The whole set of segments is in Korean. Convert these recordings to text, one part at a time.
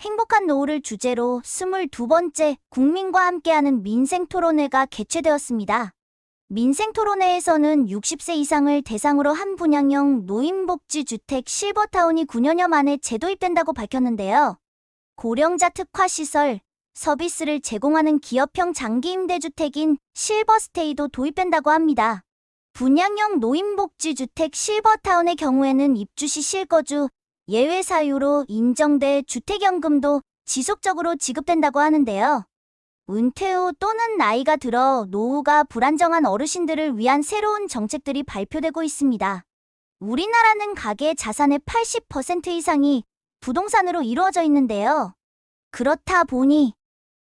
행복한 노후를 주제로 22번째 국민과 함께하는 민생토론회가 개최되었습니다. 민생토론회에서는 60세 이상을 대상으로 한 분양형 노인복지주택 실버타운이 9년여 만에 재도입된다고 밝혔는데요. 고령자 특화 시설, 서비스를 제공하는 기업형 장기임대주택인 실버스테이도 도입된다고 합니다. 분양형 노인복지주택 실버타운의 경우에는 입주 시 실거주, 예외 사유로 인정돼 주택연금도 지속적으로 지급된다고 하는데요. 은퇴 후 또는 나이가 들어 노후가 불안정한 어르신들을 위한 새로운 정책들이 발표되고 있습니다. 우리나라는 가계 자산의 80% 이상이 부동산으로 이루어져 있는데요. 그렇다 보니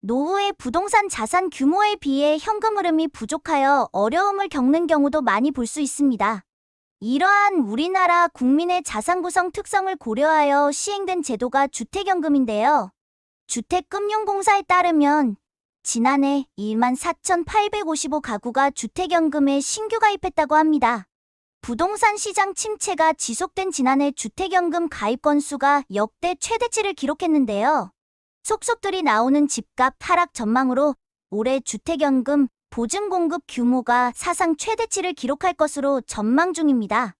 노후의 부동산 자산 규모에 비해 현금 흐름이 부족하여 어려움을 겪는 경우도 많이 볼 수 있습니다. 이러한 우리나라 국민의 자산 구성 특성을 고려하여 시행된 제도가 주택연금인데요. 주택금융공사에 따르면 지난해 1만 4,855 가구가 주택연금에 신규 가입했다고 합니다. 부동산 시장 침체가 지속된 지난해 주택연금 가입 건수가 역대 최대치를 기록했는데요. 속속들이 나오는 집값 하락 전망으로 올해 주택연금 보증 공급 규모가 사상 최대치를 기록할 것으로 전망 중입니다.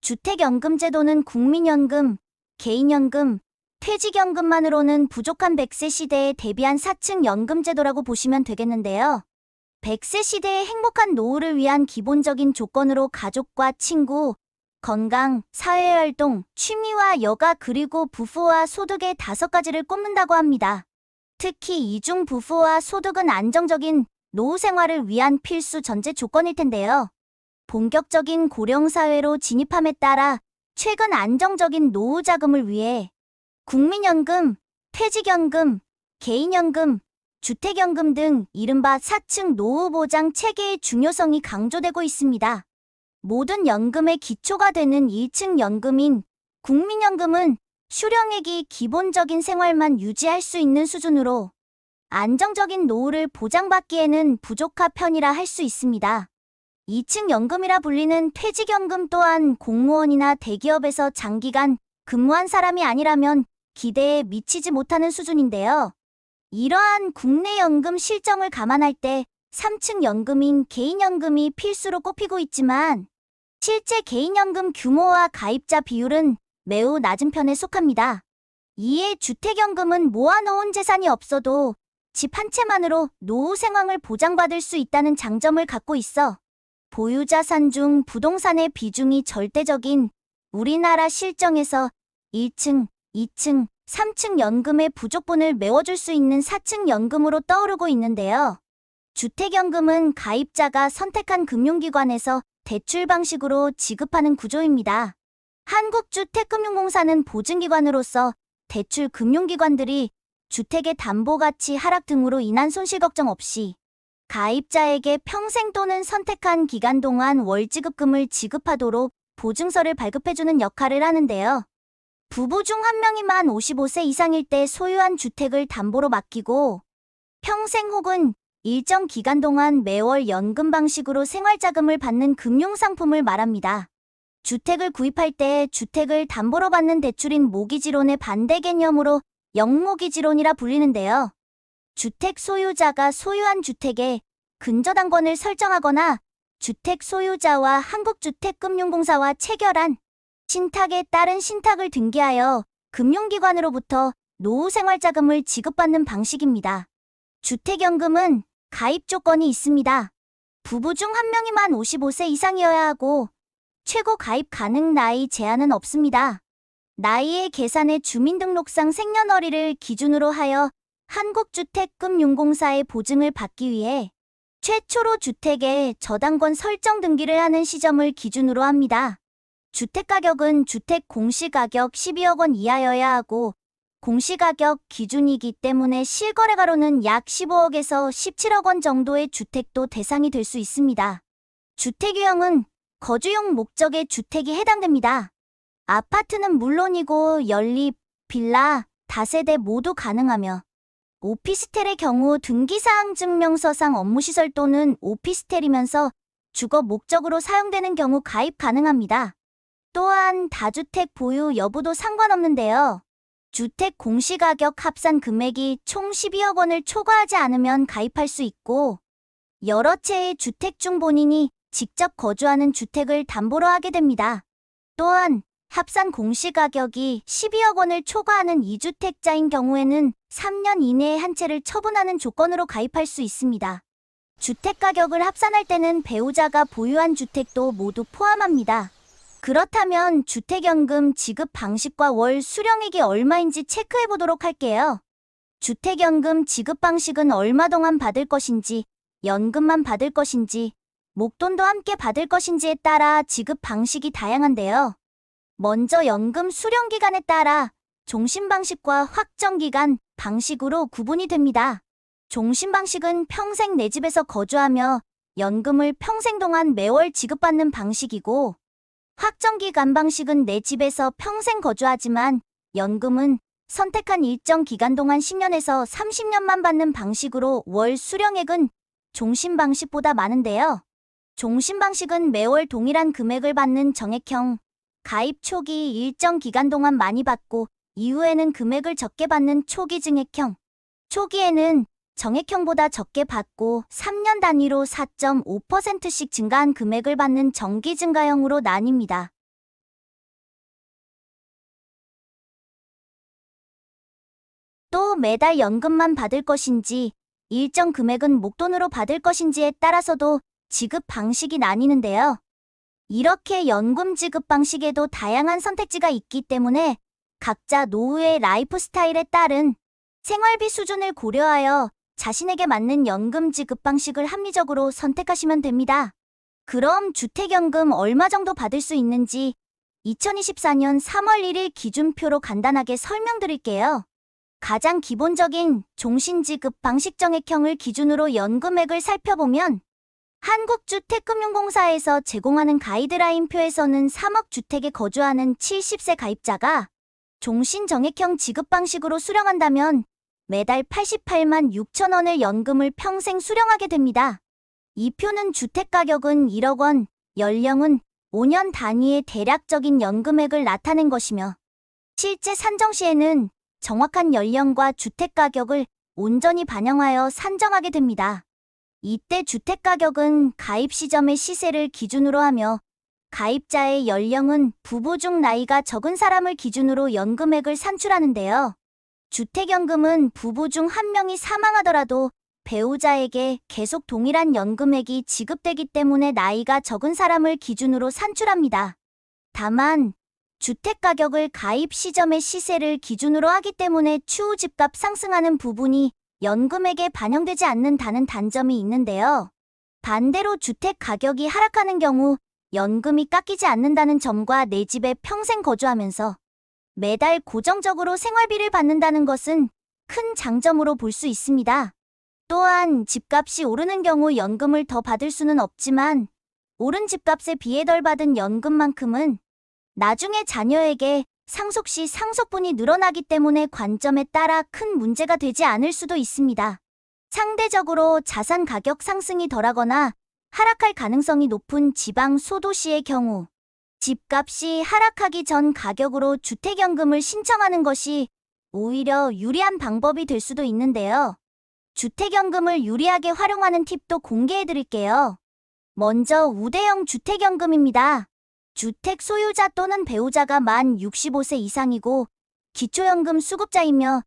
주택연금 제도는 국민연금, 개인연금, 퇴직연금만으로는 부족한 100세 시대에 대비한 4층 연금 제도라고 보시면 되겠는데요. 100세 시대의 행복한 노후를 위한 기본적인 조건으로 가족과 친구, 건강, 사회활동, 취미와 여가 그리고 부부와 소득의 다섯 가지를 꼽는다고 합니다. 특히 이중 부부와 소득은 안정적인 노후 생활을 위한 필수 전제 조건일 텐데요. 본격적인 고령사회로 진입함에 따라 최근 안정적인 노후 자금을 위해 국민연금, 퇴직연금, 개인연금, 주택연금 등 이른바 4층 노후보장 체계의 중요성이 강조되고 있습니다. 모든 연금의 기초가 되는 1층 연금인 국민연금은 수령액이 기본적인 생활만 유지할 수 있는 수준으로 안정적인 노후를 보장받기에는 부족한 편이라 할 수 있습니다. 2층 연금이라 불리는 퇴직연금 또한 공무원이나 대기업에서 장기간 근무한 사람이 아니라면 기대에 미치지 못하는 수준인데요. 이러한 국내 연금 실정을 감안할 때 3층 연금인 개인연금이 필수로 꼽히고 있지만 실제 개인연금 규모와 가입자 비율은 매우 낮은 편에 속합니다. 이에 주택연금은 모아놓은 재산이 없어도 집 한 채만으로 노후 생활을 보장받을 수 있다는 장점을 갖고 있어 보유자산 중 부동산의 비중이 절대적인 우리나라 실정에서 1층, 2층, 3층 연금의 부족분을 메워줄 수 있는 4층 연금으로 떠오르고 있는데요. 주택연금은 가입자가 선택한 금융기관에서 대출 방식으로 지급하는 구조입니다. 한국주택금융공사는 보증기관으로서 대출 금융기관들이 주택의 담보 가치 하락 등으로 인한 손실 걱정 없이 가입자에게 평생 또는 선택한 기간 동안 월지급금을 지급하도록 보증서를 발급해주는 역할을 하는데요. 부부 중 한 명이 만 55세 이상일 때 소유한 주택을 담보로 맡기고 평생 혹은 일정 기간 동안 매월 연금 방식으로 생활자금을 받는 금융상품을 말합니다. 주택을 구입할 때 주택을 담보로 받는 대출인 모기지론의 반대 개념으로 영모기지론이라 불리는데요. 주택 소유자가 소유한 주택에 근저당권을 설정하거나 주택 소유자와 한국주택금융공사와 체결한 신탁에 따른 신탁을 등기하여 금융기관으로부터 노후생활자금을 지급받는 방식입니다. 주택연금은 가입 조건이 있습니다. 부부 중 한 명이 만 55세 이상이어야 하고 최고 가입 가능 나이 제한은 없습니다. 나이의 계산에 주민등록상 생년월일을 기준으로 하여 한국주택금융공사의 보증을 받기 위해 최초로 주택의 저당권 설정 등기를 하는 시점을 기준으로 합니다. 주택가격은 주택 공시가격 12억 원 이하여야 하고 공시가격 기준이기 때문에 실거래가로는 약 15억에서 17억 원 정도의 주택도 대상이 될 수 있습니다. 주택 유형은 거주용 목적의 주택이 해당됩니다. 아파트는 물론이고 연립, 빌라, 다세대 모두 가능하며 오피스텔의 경우 등기사항 증명서상 업무시설 또는 오피스텔이면서 주거 목적으로 사용되는 경우 가입 가능합니다. 또한 다주택 보유 여부도 상관없는데요. 주택 공시가격 합산 금액이 총 12억 원을 초과하지 않으면 가입할 수 있고 여러 채의 주택 중 본인이 직접 거주하는 주택을 담보로 하게 됩니다. 또한 합산 공시가격이 12억 원을 초과하는 2주택자인 경우에는 3년 이내에 한 채를 처분하는 조건으로 가입할 수 있습니다. 주택 가격을 합산할 때는 배우자가 보유한 주택도 모두 포함합니다. 그렇다면 주택연금 지급 방식과 월 수령액이 얼마인지 체크해 보도록 할게요. 주택연금 지급 방식은 얼마 동안 받을 것인지, 연금만 받을 것인지, 목돈도 함께 받을 것인지에 따라 지급 방식이 다양한데요. 먼저 연금 수령 기간에 따라 종신 방식과 확정 기간 방식으로 구분이 됩니다. 종신 방식은 평생 내 집에서 거주하며 연금을 평생 동안 매월 지급받는 방식이고 확정 기간 방식은 내 집에서 평생 거주하지만 연금은 선택한 일정 기간 동안 10년에서 30년만 받는 방식으로 월 수령액은 종신 방식보다 많은데요. 종신 방식은 매월 동일한 금액을 받는 정액형, 가입 초기 일정 기간 동안 많이 받고 이후에는 금액을 적게 받는 초기 증액형. 초기에는 정액형보다 적게 받고 3년 단위로 4.5%씩 증가한 금액을 받는 정기 증가형으로 나뉩니다. 또 매달 연금만 받을 것인지 일정 금액은 목돈으로 받을 것인지에 따라서도 지급 방식이 나뉘는데요. 이렇게 연금 지급 방식에도 다양한 선택지가 있기 때문에 각자 노후의 라이프 스타일에 따른 생활비 수준을 고려하여 자신에게 맞는 연금 지급 방식을 합리적으로 선택하시면 됩니다. 그럼 주택연금 얼마 정도 받을 수 있는지 2024년 3월 1일 기준표로 간단하게 설명드릴게요. 가장 기본적인 종신지급 방식 정액형을 기준으로 연금액을 살펴보면 한국주택금융공사에서 제공하는 가이드라인 표에서는 3억 주택에 거주하는 70세 가입자가 종신정액형 지급 방식으로 수령한다면 매달 88만 6천 원의 연금을 평생 수령하게 됩니다. 이 표는 주택 가격은 1억 원, 연령은 5년 단위의 대략적인 연금액을 나타낸 것이며 실제 산정 시에는 정확한 연령과 주택 가격을 온전히 반영하여 산정하게 됩니다. 이때 주택 가격은 가입 시점의 시세를 기준으로 하며 가입자의 연령은 부부 중 나이가 적은 사람을 기준으로 연금액을 산출하는데요. 주택연금은 부부 중 한 명이 사망하더라도 배우자에게 계속 동일한 연금액이 지급되기 때문에 나이가 적은 사람을 기준으로 산출합니다. 다만 주택 가격을 가입 시점의 시세를 기준으로 하기 때문에 추후 집값 상승하는 부분이 연금액에 반영되지 않는다는 단점이 있는데요. 반대로 주택 가격이 하락하는 경우 연금이 깎이지 않는다는 점과 내 집에 평생 거주하면서 매달 고정적으로 생활비를 받는다는 것은 큰 장점으로 볼 수 있습니다. 또한 집값이 오르는 경우 연금을 더 받을 수는 없지만 오른 집값에 비해 덜 받은 연금만큼은 나중에 자녀에게 상속 시 상속분이 늘어나기 때문에 관점에 따라 큰 문제가 되지 않을 수도 있습니다. 상대적으로 자산 가격 상승이 덜하거나 하락할 가능성이 높은 지방 소도시의 경우 집값이 하락하기 전 가격으로 주택연금을 신청하는 것이 오히려 유리한 방법이 될 수도 있는데요. 주택연금을 유리하게 활용하는 팁도 공개해 드릴게요. 먼저 우대형 주택연금입니다. 주택 소유자 또는 배우자가 만 65세 이상이고 기초연금 수급자이며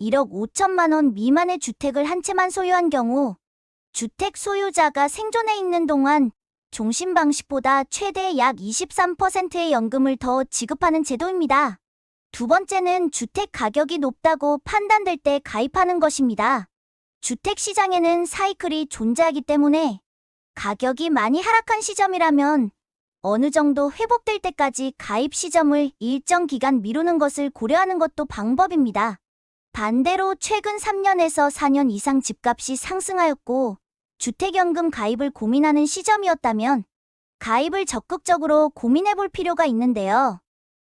1억 5천만 원 미만의 주택을 한 채만 소유한 경우 주택 소유자가 생존해 있는 동안 종신 방식보다 최대 약 23%의 연금을 더 지급하는 제도입니다. 두 번째는 주택 가격이 높다고 판단될 때 가입하는 것입니다. 주택 시장에는 사이클이 존재하기 때문에 가격이 많이 하락한 시점이라면 어느 정도 회복될 때까지 가입 시점을 일정 기간 미루는 것을 고려하는 것도 방법입니다. 반대로 최근 3년에서 4년 이상 집값이 상승하였고 주택연금 가입을 고민하는 시점이었다면 가입을 적극적으로 고민해 볼 필요가 있는데요.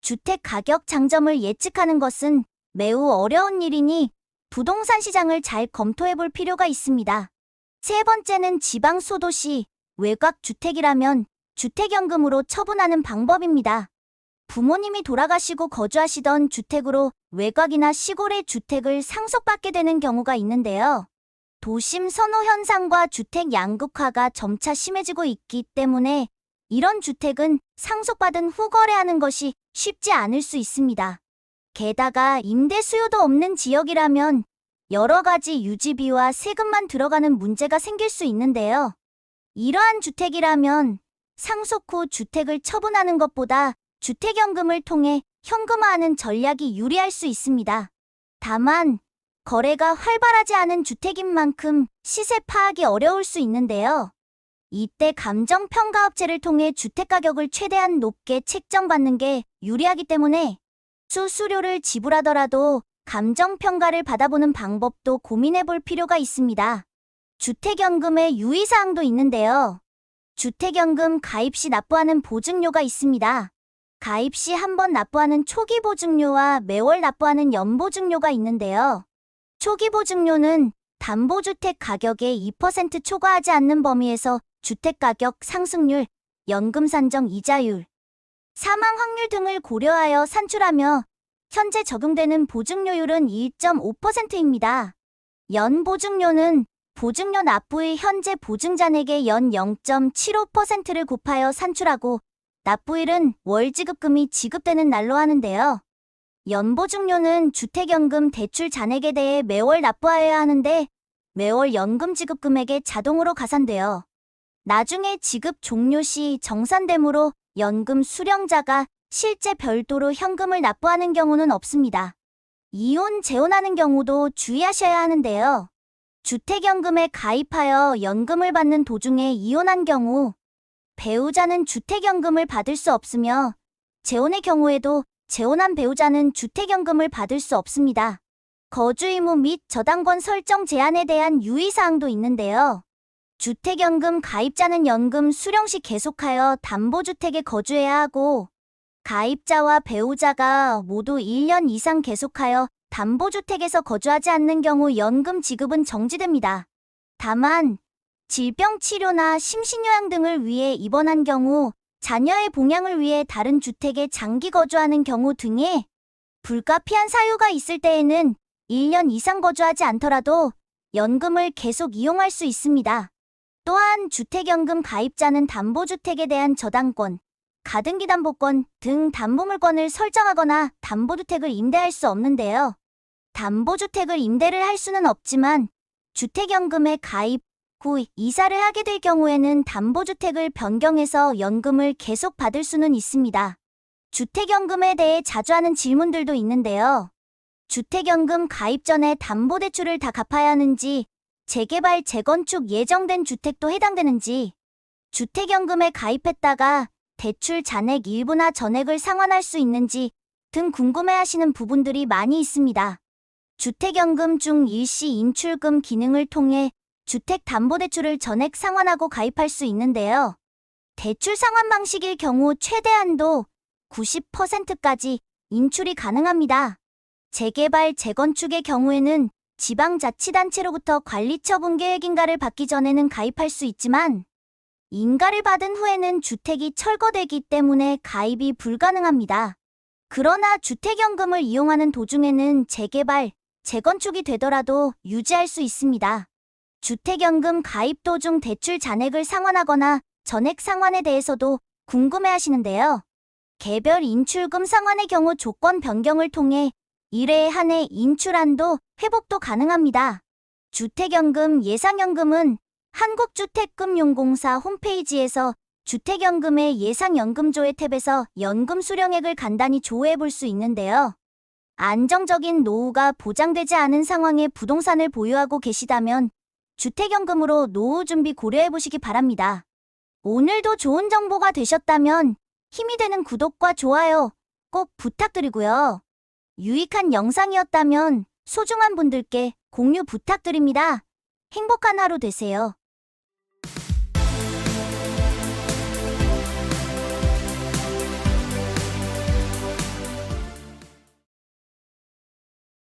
주택 가격 장점을 예측하는 것은 매우 어려운 일이니 부동산 시장을 잘 검토해 볼 필요가 있습니다. 세 번째는 지방 소도시 외곽 주택이라면 주택연금으로 처분하는 방법입니다. 부모님이 돌아가시고 거주하시던 주택으로 외곽이나 시골의 주택을 상속받게 되는 경우가 있는데요. 도심 선호 현상과 주택 양극화가 점차 심해지고 있기 때문에 이런 주택은 상속받은 후 거래하는 것이 쉽지 않을 수 있습니다. 게다가 임대 수요도 없는 지역이라면 여러 가지 유지비와 세금만 들어가는 문제가 생길 수 있는데요. 이러한 주택이라면 상속 후 주택을 처분하는 것보다 주택연금을 통해 현금화하는 전략이 유리할 수 있습니다. 다만 거래가 활발하지 않은 주택인 만큼 시세 파악이 어려울 수 있는데요. 이때 감정평가업체를 통해 주택 가격을 최대한 높게 책정받는 게 유리하기 때문에 수수료를 지불하더라도 감정평가를 받아보는 방법도 고민해 볼 필요가 있습니다. 주택연금의 유의사항도 있는데요. 주택연금 가입 시 납부하는 보증료가 있습니다. 가입 시 한 번 납부하는 초기 보증료와 매월 납부하는 연보증료가 있는데요. 초기 보증료는 담보주택 가격의 2% 초과하지 않는 범위에서 주택가격 상승률, 연금 산정 이자율, 사망 확률 등을 고려하여 산출하며 현재 적용되는 보증료율은 1.5%입니다. 연보증료는 보증료 납부의 현재 보증잔액의 연 0.75%를 곱하여 산출하고 납부일은 월 지급금이 지급되는 날로 하는데요. 연보증료는 주택연금 대출 잔액에 대해 매월 납부하여야 하는데 매월 연금 지급 금액에 자동으로 가산되어 나중에 지급 종료 시 정산되므로 연금 수령자가 실제 별도로 현금을 납부하는 경우는 없습니다. 이혼, 재혼하는 경우도 주의하셔야 하는데요. 주택연금에 가입하여 연금을 받는 도중에 이혼한 경우 배우자는 주택연금을 받을 수 없으며 재혼의 경우에도 재혼한 배우자는 주택연금을 받을 수 없습니다. 거주 의무 및 저당권 설정 제한에 대한 유의사항도 있는데요. 주택연금 가입자는 연금 수령 시 계속하여 담보주택에 거주해야 하고 가입자와 배우자가 모두 1년 이상 계속하여 담보주택에서 거주하지 않는 경우 연금 지급은 정지됩니다. 다만 질병 치료나 심신요양 등을 위해 입원한 경우 자녀의 봉양을 위해 다른 주택에 장기 거주하는 경우 등에 불가피한 사유가 있을 때에는 1년 이상 거주하지 않더라도 연금을 계속 이용할 수 있습니다. 또한 주택연금 가입자는 담보주택에 대한 저당권, 가등기 담보권 등 담보물권을 설정하거나 담보주택을 임대할 수 없는데요. 담보주택을 임대를 할 수는 없지만 주택연금에 가입 후 이사를 하게 될 경우에는 담보주택을 변경해서 연금을 계속 받을 수는 있습니다. 주택연금에 대해 자주 하는 질문들도 있는데요. 주택연금 가입 전에 담보대출을 다 갚아야 하는지, 재개발, 재건축 예정된 주택도 해당되는지, 주택연금에 가입했다가 대출 잔액 일부나 전액을 상환할 수 있는지 등 궁금해하시는 부분들이 많이 있습니다. 주택연금 중 일시 인출금 기능을 통해 주택담보대출을 전액 상환하고 가입할 수 있는데요. 대출 상환 방식일 경우 최대한도 90%까지 인출이 가능합니다. 재개발, 재건축의 경우에는 지방자치단체로부터 관리처분 계획인가를 받기 전에는 가입할 수 있지만 인가를 받은 후에는 주택이 철거되기 때문에 가입이 불가능합니다. 그러나 주택연금을 이용하는 도중에는 재개발, 재건축이 되더라도 유지할 수 있습니다. 주택연금 가입 도중 대출 잔액을 상환하거나 전액 상환에 대해서도 궁금해 하시는데요. 개별 인출금 상환의 경우 조건 변경을 통해 1회에 한해 인출한도 회복도 가능합니다. 주택연금 예상연금은 한국주택금융공사 홈페이지에서 주택연금의 예상연금조회 탭에서 연금 수령액을 간단히 조회해 볼 수 있는데요. 안정적인 노후가 보장되지 않은 상황에 부동산을 보유하고 계시다면 주택연금으로 노후 준비 고려해 보시기 바랍니다. 오늘도 좋은 정보가 되셨다면 힘이 되는 구독과 좋아요 꼭 부탁드리고요. 유익한 영상이었다면 소중한 분들께 공유 부탁드립니다. 행복한 하루 되세요.